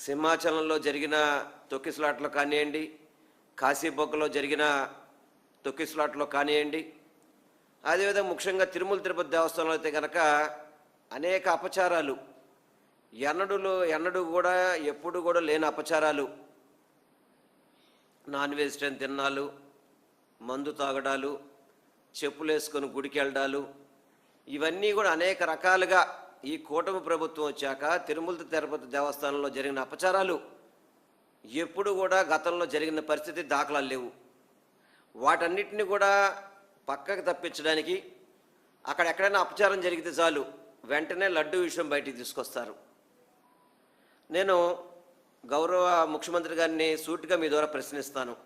సింహాచలంలో జరిగిన తొక్కిసలాట్లో కానివ్వండి కాశీబొగ్గలో జరిగిన తొక్కిసలాట్లో కానివ్వండి అదేవిధంగా ముఖ్యంగా తిరుమల తిరుపతి దేవస్థానంలో అయితే కనుక అనేక అపచారాలు ఎన్నడులో ఎన్నడూ కూడా ఎప్పుడు కూడా లేని అపచారాలు. నాన్ వెజిటేరియన్ తిన్నాలు మందు తాగడాలు చెప్పులు వేసుకొని గుడికి వెళ్ళడాలు ఇవన్నీ కూడా అనేక రకాలుగా ఈ కూటమి ప్రభుత్వం వచ్చాక తిరుమల తిరుపతి దేవస్థానంలో జరిగిన అపచారాలు ఎప్పుడు కూడా గతంలో జరిగిన పరిస్థితి దాఖలాలు లేవు. వాటన్నిటిని కూడా పక్కకు తప్పించడానికి అక్కడ ఎక్కడైనా అపచారం జరిగితే చాలు వెంటనే లడ్డు విషయం బయటికి తీసుకొస్తారు. నేను గౌరవ ముఖ్యమంత్రి గారిని సూటిగా మీ ద్వారా ప్రశ్నిస్తాను.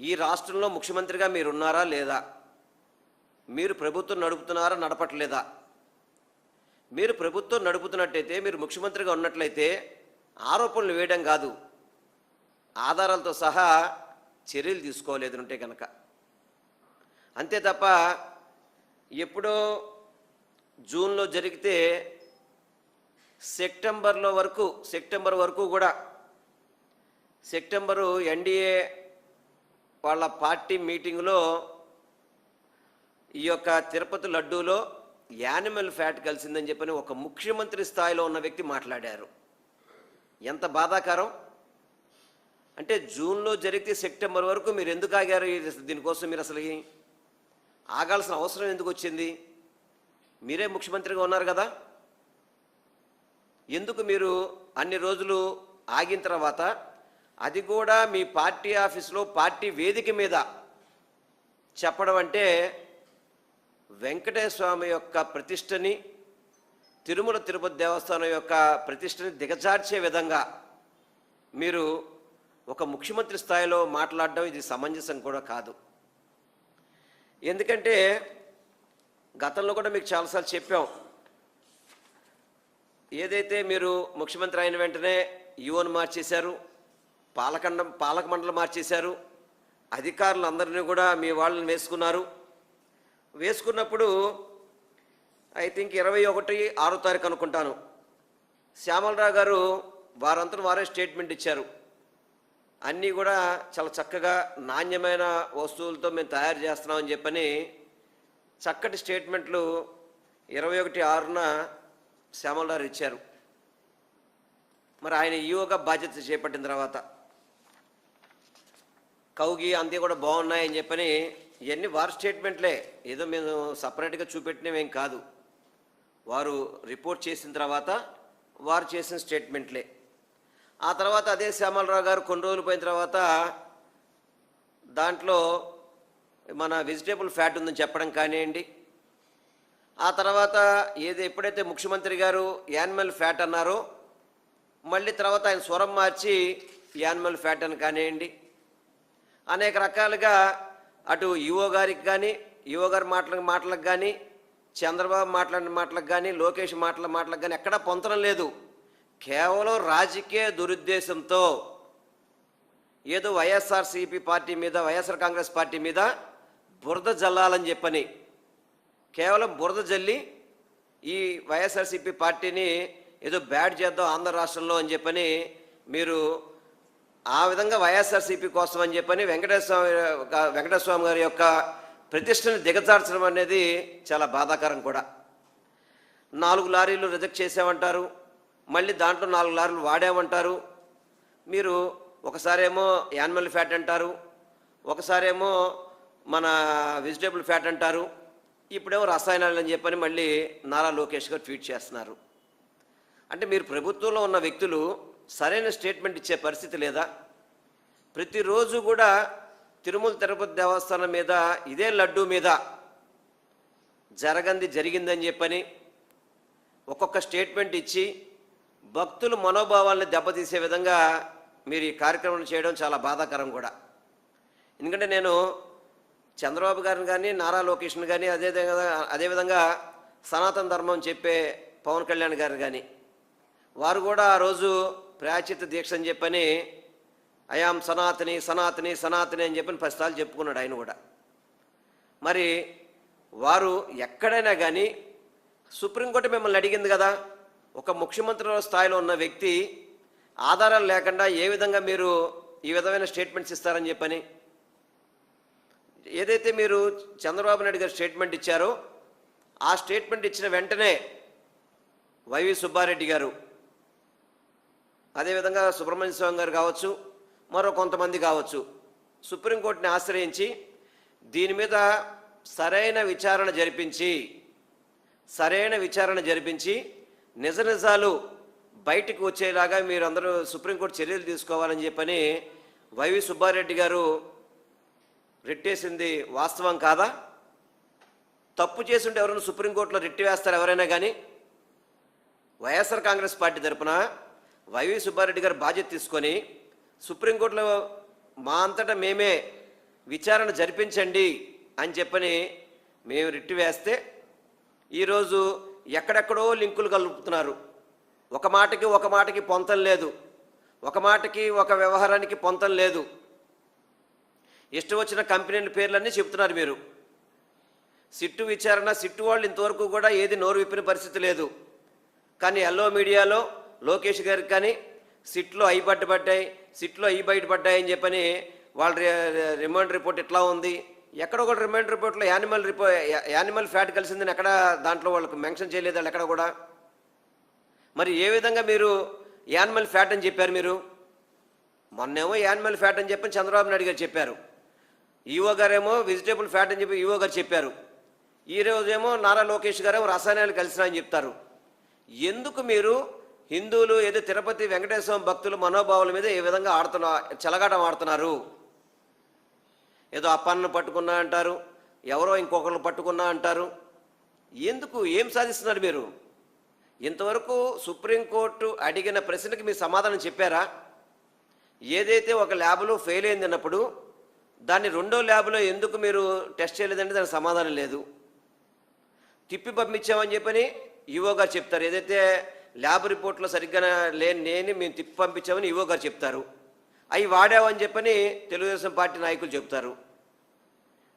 ఈ రాష్ట్రంలో ముఖ్యమంత్రిగా మీరున్నారా లేదా? మీరు ప్రభుత్వం నడుపుతున్నారా నడపట్లేదా? మీరు ప్రభుత్వం నడుపుతున్నట్టయితే మీరు ముఖ్యమంత్రిగా ఉన్నట్లయితే ఆరోపణలు వేయడం కాదు. ఆధారాలతో సహా చర్యలు తీసుకోలేదు ఉంటే కనుక అంతే తప్ప ఎప్పుడో జూన్లో జరిగితే సెప్టెంబర్లో వరకు సెప్టెంబర్ వరకు కూడా సెప్టెంబరు ఎన్డీఏ వాళ్ళ పార్టీ మీటింగ్లో ఈ యొక్క తిరుపతి లడ్డూలో యానిమల్ ఫ్యాట్ కలిసిందని చెప్పని ఒక ముఖ్యమంత్రి స్థాయిలో ఉన్న వ్యక్తి మాట్లాడారు. ఎంత బాధాకరం? అంటే జూన్లో జరిగితే సెప్టెంబర్ వరకు మీరు ఎందుకు ఆగారు? దీనికోసం మీరు అసలు ఆగాల్సిన అవసరం ఎందుకు వచ్చింది? మీరే ముఖ్యమంత్రిగా ఉన్నారు కదా? ఎందుకు మీరు అన్ని రోజులు ఆగిన తర్వాత అది కూడా మీ పార్టీ ఆఫీస్లో పార్టీ వేదిక మీద చెప్పడం అంటే వెంకటేశ్వమి స్వామి యొక్క ప్రతిష్టని తిరుమల తిరుపతి దేవస్థానం యొక్క ప్రతిష్టని దిగజార్చే విధంగా మీరు ఒక ముఖ్యమంత్రి స్థాయిలో మాట్లాడడం ఇది సమంజసం కూడా కాదు. ఎందుకంటే గతంలో కూడా మీకు చాలాసార్లు చెప్పాం ఏదైతే మీరు ముఖ్యమంత్రి అయిన వెంటనే యువను మార్చేశారు పాలకండం పాలక మండలి మార్చేశారు అధికారులందరినీ కూడా మీ వాళ్ళని వేసుకున్నారు వేసుకున్నప్పుడు ఐ థింక్ ఇరవై ఒకటి ఆరో తారీఖు అనుకుంటాను. శ్యామలరావు గారు వారంతా వారే స్టేట్మెంట్ ఇచ్చారు. అన్నీ కూడా చాలా చక్కగా నాణ్యమైన వస్తువులతో మేము తయారు చేస్తున్నామని చెప్పని చక్కటి స్టేట్మెంట్లు ఇరవై ఒకటి ఆరున శ్యామలరావు ఇచ్చారు. మరి ఆయన ఈవోగా బాధ్యత చేపట్టిన తర్వాత కౌగి అంతే కూడా బాగున్నాయని చెప్పని ఇవన్నీ వారి స్టేట్మెంట్లే. ఏదో మేము సపరేట్గా చూపెట్టినవేం కాదు. వారు రిపోర్ట్ చేసిన తర్వాత వారు చేసిన స్టేట్మెంట్లే. ఆ తర్వాత అదే శ్యామలరావు గారు కొన్ని రోజులు పోయిన తర్వాత దాంట్లో మన వెజిటేబుల్ ఫ్యాట్ ఉందని చెప్పడం కానివ్వండి. ఆ తర్వాత ఏది ఎప్పుడైతే ముఖ్యమంత్రి గారు యానిమల్ ఫ్యాట్ అన్నారో మళ్ళీ తర్వాత ఆయన స్వరం మార్చి యానిమల్ ఫ్యాట్ అని కానివ్వండి. అనేక రకాలుగా అటు ఈవో గారికి కానీ ఈవో గారి మాటల మాటలకు కానీ చంద్రబాబు మాట్లాడిన మాటలకు కానీ లోకేష్ మాటల మాటలకు కానీ ఎక్కడా పొంతనం లేదు. కేవలం రాజకీయ దురుద్దేశంతో ఏదో వైఎస్ఆర్సీపీ పార్టీ మీద వైఎస్ఆర్ కాంగ్రెస్ పార్టీ మీద బురద జల్లాలని చెప్పని కేవలం బురద జల్లి ఈ వైఎస్ఆర్సీపీ పార్టీని ఏదో బ్యాడ్ చేద్దాం ఆంధ్ర రాష్ట్రంలో అని చెప్పని మీరు ఆ విధంగా వైఎస్ఆర్సీపీ కోసం అని చెప్పని వెంకటేశ్వర స్వామి వెంకటేశ్వర స్వామి గారి యొక్క ప్రతిష్టని దిగజార్చడం అనేది చాలా బాధాకరం కూడా. నాలుగు లారీలు రిజెక్ట్ చేసామంటారు మళ్ళీ దాంట్లో నాలుగు లారీలు వాడామంటారు మీరు ఒకసారేమో యానిమల్ ఫ్యాట్ అంటారు ఒకసారేమో మన వెజిటేబుల్ ఫ్యాట్ అంటారు ఇప్పుడేమో రసాయనాలు అని చెప్పని మళ్ళీ నారా లోకేష్ గారు ట్వీట్ చేస్తున్నారు. అంటే మీరు ప్రభుత్వంలో ఉన్న వ్యక్తులు సరైన స్టేట్మెంట్ ఇచ్చే పరిస్థితి లేదా? ప్రతిరోజు కూడా తిరుమల తిరుపతి దేవస్థానం మీద ఇదే లడ్డు మీద జరగంది జరిగిందని చెప్పని ఒక్కొక్క స్టేట్మెంట్ ఇచ్చి భక్తుల మనోభావాల్ని దెబ్బతీసే విధంగా మీరు ఈ కార్యక్రమం చేయడం చాలా బాధాకరం కూడా. ఎందుకంటే నేను చంద్రబాబు గారిని కానీ నారా లోకేష్ని కానీ అదే అదేవిధంగా సనాతన ధర్మం చెప్పే పవన్ కళ్యాణ్ గారిని కానీ వారు కూడా ఆ రోజు ప్రాచిత దీక్ష అని చెప్పని అయాం సనాతని సనాతని సనాతని అని చెప్పని ప్రస్తుతాలు చెప్పుకున్నాడు ఆయన కూడా. మరి వారు ఎక్కడైనా కానీ సుప్రీంకోర్టు మిమ్మల్ని అడిగింది కదా ఒక ముఖ్యమంత్రి స్థాయిలో ఉన్న వ్యక్తి ఆధారాలు లేకుండా ఏ విధంగా మీరు ఈ విధమైన స్టేట్మెంట్స్ ఇస్తారని చెప్పని ఏదైతే మీరు చంద్రబాబు నాయుడు గారు స్టేట్మెంట్ ఇచ్చారో ఆ స్టేట్మెంట్ ఇచ్చిన వెంటనే వైవి సుబ్బారెడ్డి గారు అదేవిధంగా సుబ్రహ్మణ్య స్వామి గారు కావచ్చు మరో కొంతమంది కావచ్చు సుప్రీంకోర్టుని ఆశ్రయించి దీని మీద సరైన విచారణ జరిపించి సరైన విచారణ జరిపించి నిజ నిజాలు బయటికి వచ్చేలాగా మీరు అందరూ సుప్రీంకోర్టు చర్యలు తీసుకోవాలని చెప్పని వైవి సుబ్బారెడ్డి గారు రెట్టేసింది వాస్తవం కాదా? తప్పు చేసుంటే ఎవరైనా సుప్రీంకోర్టులో రెట్టి వేస్తారు ఎవరైనా కానీ వైఎస్ఆర్ కాంగ్రెస్ పార్టీ తరపున వైవి సుబ్బారెడ్డి గారు బాధ్యత తీసుకొని సుప్రీంకోర్టులో మా అంతటా మేమే విచారణ జరిపించండి అని చెప్పని మేము రిట్టు వేస్తే ఈరోజు ఎక్కడెక్కడో లింకులు కలుపుతున్నారు. ఒక మాటకి ఒక మాటకి పొంతం లేదు. ఒక మాటకి ఒక వ్యవహారానికి పొంతం లేదు. ఇష్టం వచ్చిన కంపెనీల పేర్లన్నీ చెప్తున్నారు మీరు. సిట్టు విచారణ సిట్టు వాళ్ళు ఇంతవరకు కూడా ఏది నోరు విప్పిన పరిస్థితి లేదు. కానీ ఎల్లో మీడియాలో లోకేష్ గారికి కానీ సిట్లో అయి బట్టబడ్డాయి సిట్లో అయి బయటపడ్డాయి అని చెప్పని వాళ్ళ రి- రిమాండ్ రిపోర్ట్ ఎట్లా ఉంది? ఎక్కడ కూడా రిమాండ్ రిపోర్ట్లో యానిమల్ రిపో యానిమల్ ఫ్యాట్ కలిసిందని ఎక్కడ దాంట్లో వాళ్ళకి మెన్షన్ చేయలేదు వాళ్ళు ఎక్కడ కూడా? మరి ఏ విధంగా మీరు యానిమల్ ఫ్యాట్ అని చెప్పారు మీరు? మొన్నేమో యానిమల్ ఫ్యాట్ అని చెప్పని చంద్రబాబు నాయుడు గారు చెప్పారు. ఈవో గారేమో వెజిటేబుల్ ఫ్యాట్ అని చెప్పి ఈవో గారు చెప్పారు. ఈ రోజేమో నారా లోకేష్ గారేమో రసాయనాలు కలిసినా అని చెప్తారు. ఎందుకు మీరు హిందువులు ఏదో తిరుపతి వెంకటేశ్వర భక్తులు మనోభావాల మీద ఏ విధంగా ఆడుతున్నా చెలగాటం ఆడుతున్నారు. ఏదో అప్పన్ను పట్టుకున్నా అంటారు ఎవరో ఇంకొకరు పట్టుకున్నా అంటారు. ఎందుకు? ఏం సాధిస్తున్నారు మీరు? ఇంతవరకు సుప్రీంకోర్టు అడిగిన ప్రశ్నకి మీరు సమాధానం చెప్పారా? ఏదైతే ఒక ల్యాబ్లో ఫెయిల్ అయింది అన్నప్పుడు దాన్ని రెండో ల్యాబ్లో ఎందుకు మీరు టెస్ట్ చేయలేదంటే దానికి సమాధానం లేదు. తిప్పి పంపించామని చెప్పని ఈవో గారు చెప్తారు. ఏదైతే ల్యాబ్ రిపోర్ట్లో సరిగ్గా లేని నేను మేము తిప్పి పంపించామని ఈవో గారు చెప్తారు. అవి వాడామని చెప్పని తెలుగుదేశం పార్టీ నాయకులు చెప్తారు.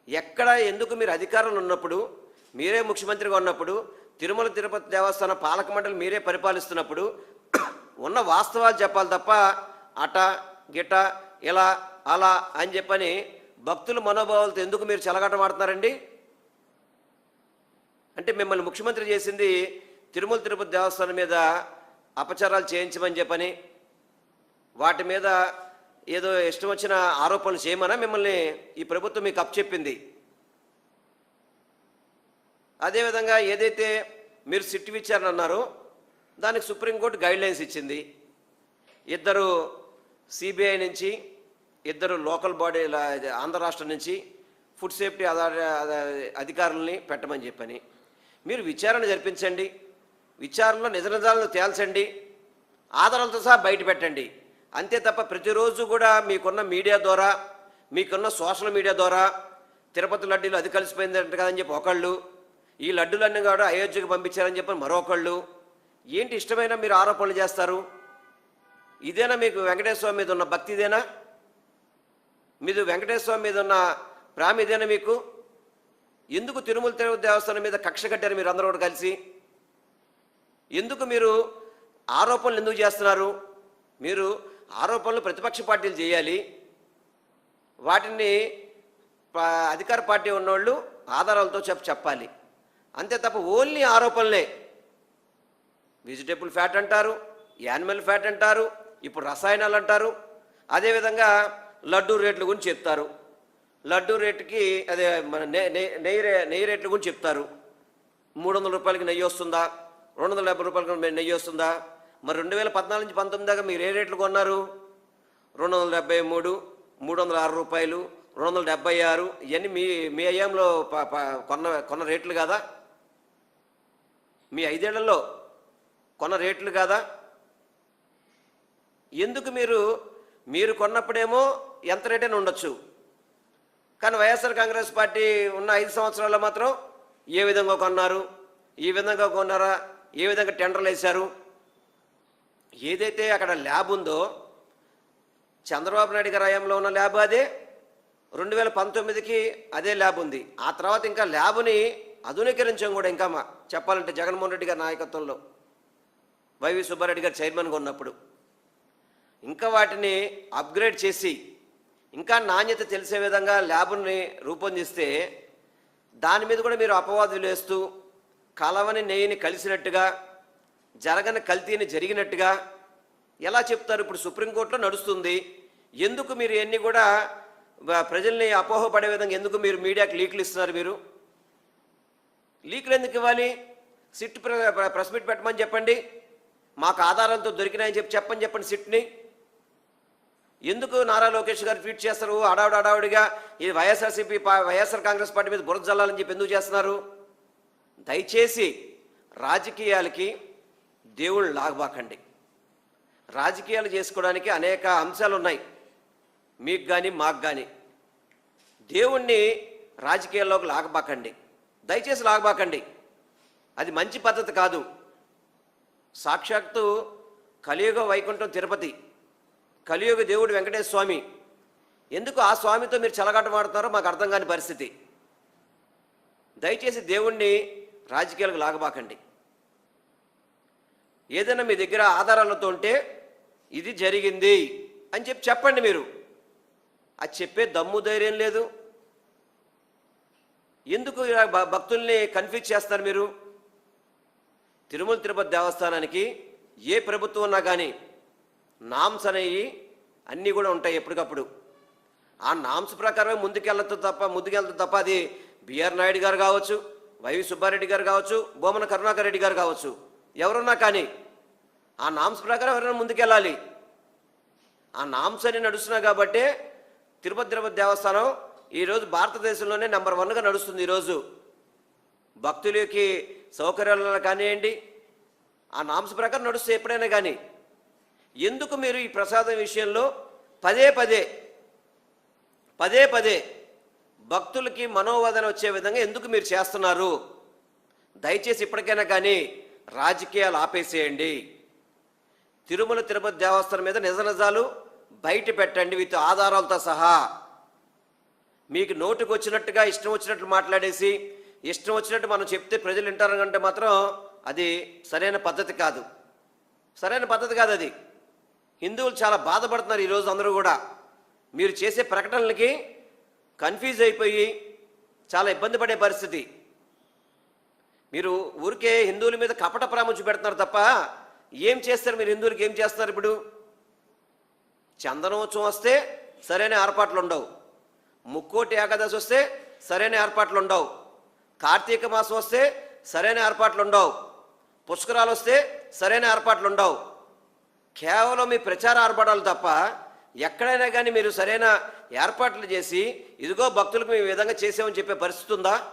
ఎక్కడ ఎందుకు మీరు అధికారంలో ఉన్నప్పుడు మీరే ముఖ్యమంత్రిగా ఉన్నప్పుడు తిరుమల తిరుపతి దేవస్థాన పాలక మండలి మీరే పరిపాలిస్తున్నప్పుడు ఉన్న వాస్తవాలు చెప్పాలి తప్ప అట గిట ఇలా అలా అని చెప్పని భక్తుల మనోభావాలతో ఎందుకు మీరు చెలగాటం ఆడుతున్నారండి? అంటే మిమ్మల్ని ముఖ్యమంత్రి చేసింది తిరుమల తిరుపతి దేవస్థానం మీద అపచారాలు చేయించమని చెప్పని వాటి మీద ఏదో ఇష్టం వచ్చిన ఆరోపణలు చేయమనా మిమ్మల్ని ఈ ప్రభుత్వం మీకు అప్పచెప్పింది అదేవిధంగా ఏదైతే మీరు సిట్ విచారణ అన్నారో దానికి సుప్రీంకోర్టు గైడ్ లైన్స్ ఇచ్చింది. ఇద్దరు సిబిఐ నుంచి ఇద్దరు లోకల్ బాడీ ఆంధ్ర రాష్ట్రం నుంచి ఫుడ్ సేఫ్టీ అథారిటీ అధికారులని పెట్టమని చెప్పని. మీరు విచారణ జరిపించండి. విచారణలో నిజ నిజాలను తేల్చండి. ఆధారాలతో సహా బయట పెట్టండి. అంతే తప్ప ప్రతిరోజు కూడా మీకున్న మీడియా ద్వారా మీకున్న సోషల్ మీడియా ద్వారా తిరుపతి లడ్డూలు అది కలిసిపోయిందంట కదని చెప్పి ఒకళ్ళు ఈ లడ్డూలన్నీ కూడా అయోధ్యకు పంపించారని చెప్పి మరొకళ్ళు. ఏంటి ఇష్టమైన మీరు ఆరోపణలు చేస్తారు? ఇదేనా మీకు వెంకటేశ్వర స్వామి మీద ఉన్న భక్తి ఇదేనా? మీరు వెంకటేశ్వర స్వామి మీద ఉన్న ప్రేమ ఇదేనా మీకు? ఎందుకు తిరుమల తిరుపతి దేవస్థానం మీద కక్ష కట్టారు మీరు అందరూ కూడా కలిసి? ఎందుకు మీరు ఆరోపణలు ఎందుకు చేస్తున్నారు? మీరు ఆరోపణలు ప్రతిపక్ష పార్టీలు చేయాలి. వాటిని ప- అధికార పార్టీ ఉన్నోళ్ళు ఆధారాలతో చెప్ప చెప్పాలి. అంతే తప్ప ఓన్లీ ఆరోపణలే. వెజిటేబుల్ ఫ్యాట్ అంటారు యానిమల్ ఫ్యాట్ అంటారు ఇప్పుడు రసాయనాలు అంటారు. అదేవిధంగా లడ్డూ రేట్ల గురించి చెప్తారు. లడ్డూ రేటుకి అదే మన నెయ్యి రే- నెయ్యి రేట్ల గురించి చెప్తారు. మూడు వందల రూపాయలకి నెయ్యి వస్తుందా? రెండు వందల డెబ్బై రూపాయలకి నెయ్యి వస్తుందా? మరి రెండు వేల పద్నాలుగు నుంచి పంతొమ్మిది దాకా మీరు ఏ రేట్లు కొన్నారు? రెండు వందల డెబ్బై మూడు మూడు వందల ఆరు రూపాయలు రెండు వందల డెబ్బై ఆరు ఇవన్నీ మీ మీ అయ్యాంలో ప- ప- కొన్న కొన్న రేట్లు కాదా? మీ ఐదేళ్ళలో కొన్న రేట్లు కాదా? ఎందుకు మీరు మీరు కొన్నప్పుడేమో ఎంత రేటైనా ఉండొచ్చు. కానీ వైఎస్ఆర్ కాంగ్రెస్ పార్టీ ఉన్న ఐదు సంవత్సరాల్లో మాత్రం ఏ విధంగా కొన్నారు? ఈ విధంగా కొన్నారా? ఏ విధంగా టెండర్లు వేశారు? ఏదైతే అక్కడ ల్యాబ్ ఉందో చంద్రబాబు నాయుడు గారి హయాంలో ఉన్న ల్యాబ్ అదే రెండు వేల పంతొమ్మిదికి అదే ల్యాబ్ ఉంది. ఆ తర్వాత ఇంకా ల్యాబ్ని ఆధునీకరించాం కూడా ఇంకా మా చెప్పాలంటే జగన్మోహన్ రెడ్డి గారి నాయకత్వంలో. వైవి సుబ్బారెడ్డి గారు చైర్మన్గా ఉన్నప్పుడు. ఇంకా వాటిని అప్గ్రేడ్ చేసి ఇంకా నాణ్యత తెలిసే విధంగా ల్యాబ్ని రూపొందిస్తే దాని మీద కూడా మీరు అపవాదులు వేస్తూ కలవని నెయ్యిని కలిసినట్టుగా జరగని కల్తీని జరిగినట్టుగా ఎలా చెప్తారు? ఇప్పుడు సుప్రీంకోర్టులో నడుస్తుంది. ఎందుకు మీరు ఎన్ని కూడా ప్రజల్ని అపోహపడే విధంగా ఎందుకు మీరు మీడియాకి లీకులు ఇస్తున్నారు మీరు? లీకులు ఎందుకు ఇవ్వాలి? సిట్ ప్ర- ప్రెస్ మీట్ పెట్టమని చెప్పండి. మాకు ఆధారాలతో దొరికినాయని చెప్పి చెప్పని చెప్పండి సిట్ని. ఎందుకు నారా లోకేష్ గారు ట్వీట్ చేస్తారు? అడావుడు అడావుడిగా ఇది వైఎస్ఆర్సీపీ వైఎస్ఆర్ కాంగ్రెస్ పార్టీ మీద బురద జల్లాలని చెప్పి ఎందుకు చేస్తున్నారు? దయచేసి రాజకీయాలకి దేవుళ్ళు లాగబాకండి. రాజకీయాలు చేసుకోవడానికి అనేక అంశాలు ఉన్నాయి మీకు కానీ మాకు కానీ దేవుణ్ణి రాజకీయాల్లోకి లాగబాకండి. దయచేసి లాగబాకండి. అది మంచి పద్ధతి కాదు. సాక్షాత్తు కలియుగ వైకుంఠం తిరుపతి కలియుగ దేవుడు వెంకటేశ్వర స్వామి. ఎందుకు ఆ స్వామితో మీరు చెలగాటమాడుతున్నారో మాకు అర్థం కాని పరిస్థితి. దయచేసి దేవుణ్ణి రాజకీయాలకు లాగబాకండి. ఏదైనా మీ దగ్గర ఆధారాలతో ఉంటే ఇది జరిగింది అని చెప్పి చెప్పండి మీరు. అది చెప్పే దమ్ము ధైర్యం లేదు. ఎందుకు భక్తుల్ని కన్ఫ్యూజ్ చేస్తారు మీరు? తిరుమల తిరుపతి దేవస్థానానికి ఏ ప్రభుత్వం ఉన్నా కానీ నామ్స్ అనేవి అన్నీ కూడా ఉంటాయి ఎప్పటికప్పుడు. ఆ నామ్స్ ప్రకారమే ముందుకెళ్ళతో తప్ప ముందుకెళ్తా తప్ప అది బిఆర్ నాయుడు గారు కావచ్చు వైవి సుబ్బారెడ్డి గారు కావచ్చు బోమన కరుణాకర్ రెడ్డి గారు కావచ్చు ఎవరున్నా కానీ ఆ నామ్స్ ప్రకారం ఎవరైనా ముందుకెళ్ళాలి. ఆ నామ్స్ అని నడుస్తున్నా కాబట్టి తిరుపతి తిరుపతి దేవస్థానం ఈరోజు భారతదేశంలోనే నెంబర్ వన్గా నడుస్తుంది ఈరోజు భక్తులకి సౌకర్యాలు కానివ్వండి ఆ నామ్స్ ప్రకారం నడుస్తే ఎప్పుడైనా కానీ. ఎందుకు మీరు ఈ ప్రసాదం విషయంలో పదే పదే పదే పదే భక్తులకి మనోవేదన వచ్చే విధంగా ఎందుకు మీరు చేస్తున్నారు? దయచేసి ఇప్పటికైనా కానీ రాజకీయాలు ఆపేసేయండి. తిరుమల తిరుపతి దేవస్థానం మీద నిజ నిజాలు బయట పెట్టండి విత్ ఆధారాలతో సహా. మీకు నోటుకు వచ్చినట్టుగా ఇష్టం వచ్చినట్లు మాట్లాడేసి ఇష్టం వచ్చినట్టు మనం చెప్తే ప్రజలు వింటారంటే మాత్రం అది సరైన పద్ధతి కాదు. సరైన పద్ధతి కాదు అది. హిందువులు చాలా బాధపడుతున్నారు ఈరోజు అందరూ కూడా. మీరు చేసే ప్రకటనలకి కన్ఫ్యూజ్ అయిపోయి చాలా ఇబ్బంది పడే పరిస్థితి. మీరు ఊరికే హిందువుల మీద కపట ప్రాముఖ్యం పెడుతున్నారు తప్ప ఏం చేస్తారు? మీరు హిందువులకి ఏం చేస్తున్నారు ఇప్పుడు? చందనోత్సవం వస్తే సరైన ఏర్పాట్లు ఉండవు. ముక్కోటి ఏకాదశి వస్తే సరైన ఏర్పాట్లు ఉండవు. కార్తీక మాసం వస్తే సరైన ఏర్పాట్లు ఉండవు. పుష్కరాలు వస్తే సరైన ఏర్పాట్లు ఉండవు. కేవలం మీ ప్రచార ఆర్భాటాలు తప్ప ఎక్కడైనా కానీ మీరు సరైన ఏర్పాట్లు చేసి ఇదిగో భక్తులకు మేము ఈ విధంగా చేసామని చెప్పే పరిస్థితి ఉందా?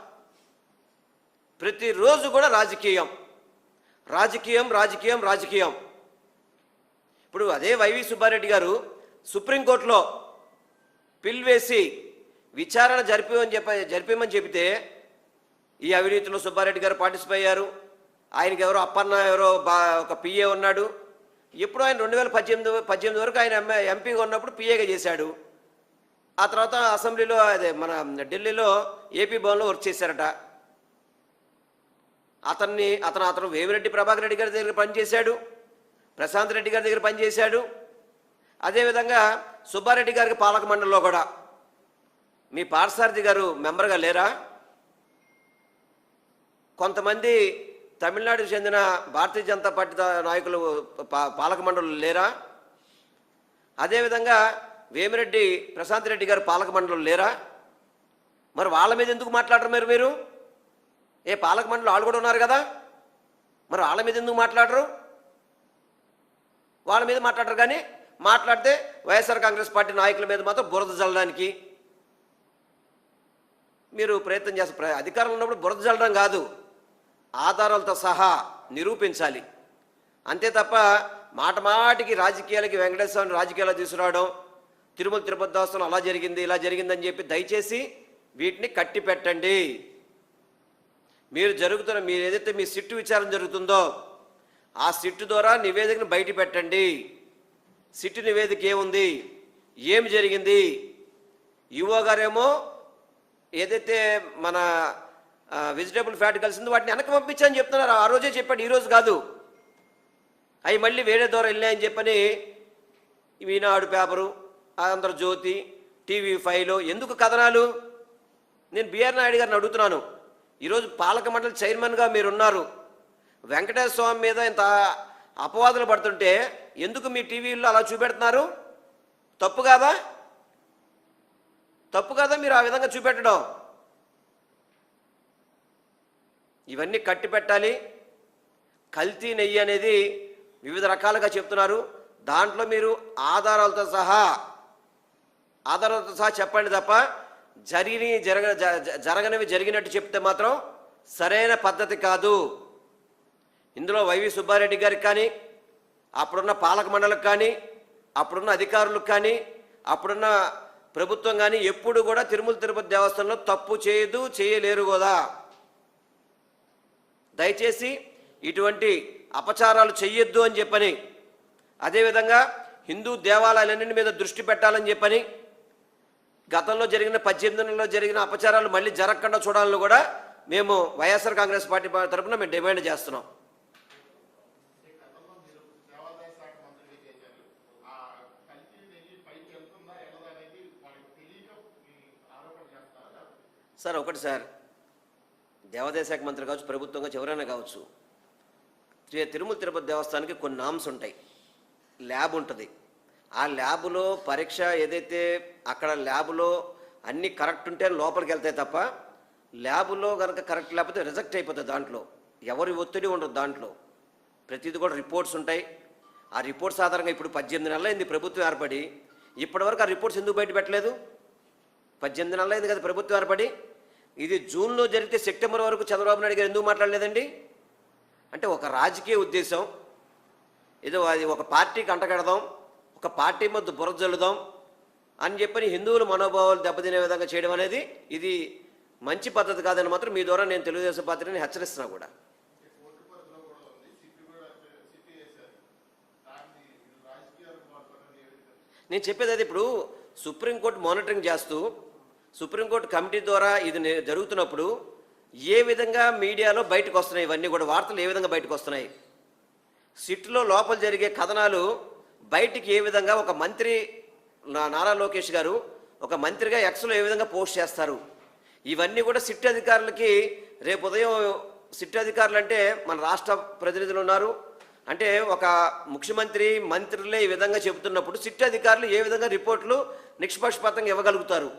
ప్రతిరోజు కూడా రాజకీయం. రాజకీయం రాజకీయం రాజకీయం. ఇప్పుడు అదే వైవి సుబ్బారెడ్డి గారు సుప్రీంకోర్టులో పిల్ వేసి విచారణ జరిపమని చెప్ప జరిపమని చెబితే ఈ అవినీతిలో సుబ్బారెడ్డి గారు పార్టిసిపై అయ్యారు. ఆయనకి ఎవరో అప్పన్న ఎవరో బా ఒక పిఏ ఉన్నాడు. ఎప్పుడు ఆయన రెండు వేల పద్దెనిమిది పద్దెనిమిది వరకు ఆయన ఎంఏ ఎంపీగా ఉన్నప్పుడు పిఏగా చేశాడు. ఆ తర్వాత అసెంబ్లీలో అదే మన ఢిల్లీలో ఏపీ భవన్లో వర్క్ చేశారట. అతన్ని అతను అతను వేమిరెడ్డి ప్రభాకర్ రెడ్డి గారి దగ్గర పనిచేశాడు. ప్రశాంత్ రెడ్డి గారి దగ్గర పనిచేశాడు. అదేవిధంగా సుబ్బారెడ్డి గారికి పాలక మండలిలో కూడా. మీ పార్సారథి గారు మెంబర్గా లేరా? కొంతమంది తమిళనాడుకు చెందిన భారతీయ జనతా పార్టీ నాయకులు పాలక మండలి లేరా? అదేవిధంగా వేమిరెడ్డి ప్రశాంత్ రెడ్డి గారు పాలక మండలి లేరా? మరి వాళ్ళ మీద ఎందుకు మాట్లాడరు మీరు మీరు? ఏ పాలక మండలి వాళ్ళు కూడా ఉన్నారు కదా? మరి వాళ్ళ మీద ఎందుకు మాట్లాడరు? వాళ్ళ మీద మాట్లాడరు కానీ మాట్లాడితే వైఎస్ఆర్ కాంగ్రెస్ పార్టీ నాయకుల మీద మాత్రం బురద జల్లడానికి. మీరు ప్రయత్నం చేస్తారు ప్ర- అధికారంలో ఉన్నప్పుడు బురద జల్లడం కాదు. ఆధారాలతో సహా నిరూపించాలి. అంతే తప్ప మాట మాటికి రాజకీయాలకి వెంకటేశ్వర స్వామిని రాజకీయాలు తీసుకురావడం తిరుమల తిరుపతి దేవస్థానం అలా జరిగింది ఇలా జరిగిందని చెప్పి దయచేసి వీటిని కట్టి పెట్టండి. మీరు జరుగుతున్న మీరు ఏదైతే మీ సిట్టు విచారం జరుగుతుందో ఆ సిట్టు ద్వారా నివేదికను బయట పెట్టండి. సిట్టు నివేదిక ఏముంది? ఏమి జరిగింది? యువ గారేమో ఏదైతే మన వెజిటేబుల్ ఫ్యాట్ కలిసింది వాటిని వెనక పంపించని చెప్తున్నారు. ఆ రోజే చెప్పాడు ఈరోజు కాదు. అవి మళ్ళీ వేరే ద్వారా వెళ్ళాయని చెప్పని ఈనాడు పేపరు ఆంధ్రజ్యోతి టీవీ ఫైవ్లో ఎందుకు కథనాలు? నేను బిఆర్ నాయుడు గారిని అడుగుతున్నాను. ఈరోజు పాలక మండలి చైర్మన్గా మీరున్నారు. వెంకటేశ్వర స్వామి మీద ఇంత అపవాదులు పడుతుంటే ఎందుకు మీ టీవీల్లో అలా చూపెడుతున్నారు? తప్పు కాదా? తప్పు కదా మీరు ఆ విధంగా చూపెట్టడం? ఇవన్నీ కట్టి పెట్టాలి. కల్తీ నెయ్యి అనేది వివిధ రకాలుగా చెప్తున్నారు. దాంట్లో మీరు ఆధారాలతో సహా ఆధారాలతో సహా చెప్పండి తప్ప జరిగి జరగ జ- జరగనివి జరిగినట్టు చెప్తే మాత్రం సరైన పద్ధతి కాదు. ఇందులో వైవి సుబ్బారెడ్డి గారికి కానీ అప్పుడున్న పాలక మండలికి కానీ అప్పుడున్న అధికారులకు కానీ అప్పుడున్న ప్రభుత్వం కానీ ఎప్పుడు కూడా తిరుమల తిరుపతి దేవస్థానంలో తప్పు చేయదు చేయలేరు కూడా దయచేసి ఇటువంటి అపచారాలు చెయ్యొద్దు అని చెప్పని అదేవిధంగా హిందూ దేవాలయాలన్నింటి మీద దృష్టి పెట్టాలని చెప్పని గతంలో జరిగిన పద్దెనిమిది నెలల్లో జరిగిన అపచారాలు మళ్ళీ జరగకుండా చూడాలని కూడా మేము వైఎస్ఆర్ కాంగ్రెస్ పార్టీ తరఫున మేము డిమాండ్ చేస్తున్నాం. సార్ ఒకటి సార్. దేవాదాయ శాఖ మంత్రి కావచ్చు ప్రభుత్వం ఎవరైనా కావచ్చు. తిరుమల తిరుపతి దేవస్థానానికి కొన్ని నామ్స్ ఉంటాయి. ల్యాబ్ ఉంటుంది. ఆ ల్యాబ్లో పరీక్ష ఏదైతే అక్కడ ల్యాబులో అన్నీ కరెక్ట్ ఉంటే లోపలికి వెళ్తాయి తప్ప ల్యాబ్లో కనుక కరెక్ట్ లేకపోతే రిజెక్ట్ అయిపోతుంది దాంట్లో. ఎవరి ఒత్తిడి ఉండదు దాంట్లో. ప్రతిదీ కూడా రిపోర్ట్స్ ఉంటాయి. ఆ రిపోర్ట్స్ ఆధారంగా ఇప్పుడు పద్దెనిమిది నెలలు అయింది ప్రభుత్వం ఏర్పడి. ఇప్పటివరకు ఆ రిపోర్ట్స్ ఎందుకు బయట పెట్టలేదు? పద్దెనిమిది నెలలు అయింది కదా ప్రభుత్వం ఏర్పడి. ఇది జూన్లో జరిగితే సెప్టెంబర్ వరకు చంద్రబాబు నాయుడు గారు ఎందుకు మాట్లాడలేదండి? అంటే ఒక రాజకీయ ఉద్దేశం. ఏదో అది ఒక పార్టీకి అంటగడదాం ఒక పార్టీ మధ్య బురద జల్లుదాం అని చెప్పని హిందువుల మనోభావాలు దెబ్బతినే విధంగా చేయడం అనేది ఇది మంచి పద్ధతి కాదని మాత్రం మీ ద్వారా నేను తెలుగుదేశం పార్టీని హెచ్చరిస్తున్నా కూడా. నేను చెప్పేది అది ఇప్పుడు సుప్రీంకోర్టు మానిటరింగ్ చేస్తూ సుప్రీంకోర్టు కమిటీ ద్వారా ఇది జరుగుతున్నప్పుడు ఏ విధంగా మీడియాలో బయటకు వస్తున్నాయి? ఇవన్నీ కూడా వార్తలు ఏ విధంగా బయటకు వస్తున్నాయి? సిట్లో లోపల జరిగే కథనాలు బయటికి ఏ విధంగా ఒక మంత్రి నారా లోకేష్ గారు ఒక మంత్రిగా ఎక్స్లో ఏ విధంగా పోస్ట్ చేస్తారు? ఇవన్నీ కూడా సిట్ అధికారులకి రేపు ఉదయం సిట్ అధికారులు అంటే మన రాష్ట్ర ప్రతినిధులు ఉన్నారు. అంటే ఒక ముఖ్యమంత్రి మంత్రులే ఈ విధంగా చెబుతున్నప్పుడు సిట్ అధికారులు ఏ విధంగా రిపోర్ట్లు నిష్పక్షపాతంగా ఇవ్వగలుగుతారు?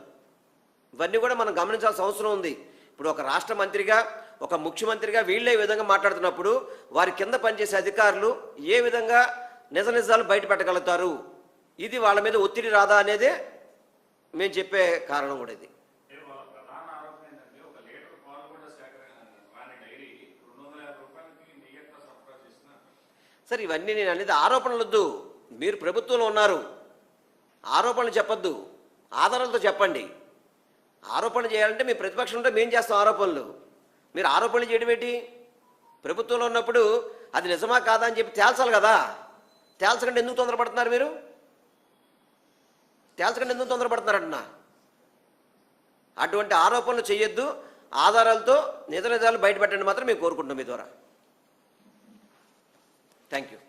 ఇవన్నీ కూడా మనం గమనించాల్సిన అవసరం ఉంది. ఇప్పుడు ఒక రాష్ట్ర మంత్రిగా ఒక ముఖ్యమంత్రిగా వీళ్ళే విధంగా మాట్లాడుతున్నప్పుడు వారి కింద పనిచేసే అధికారులు ఏ విధంగా నిజ నిజాలు బయట పెట్టగలుగుతారు? ఇది వాళ్ళ మీద ఒత్తిడి రాదా అనేదే మేము చెప్పే కారణం కూడా ఇది. సార్ ఇవన్నీ నేను అనేది ఆరోపణలు వద్దు. మీరు ప్రభుత్వంలో ఉన్నారు. ఆరోపణలు చెప్పొద్దు. ఆధారాలతో చెప్పండి. ఆరోపణ చేయాలంటే మీ ప్రతిపక్షం ఉంటే మేము చేస్తాం ఆరోపణలు. మీరు ఆరోపణలు చేయడం ఏంటి? ప్రభుత్వంలో ఉన్నప్పుడు అది నిజమా కాదా అని చెప్పి తేల్చాలి కదా. తేల్చకండి ఎందుకు తొందరపడుతున్నారు మీరు? తేల్చకండి ఎందుకు తొందరపడుతున్నారంటున్నా? అటువంటి ఆరోపణలు చేయొద్దు. ఆధారాలతో నిజ నిజాలు బయటపెట్టండి మాత్రం మేము కోరుకుంటున్నాం మీ ద్వారా. Thank you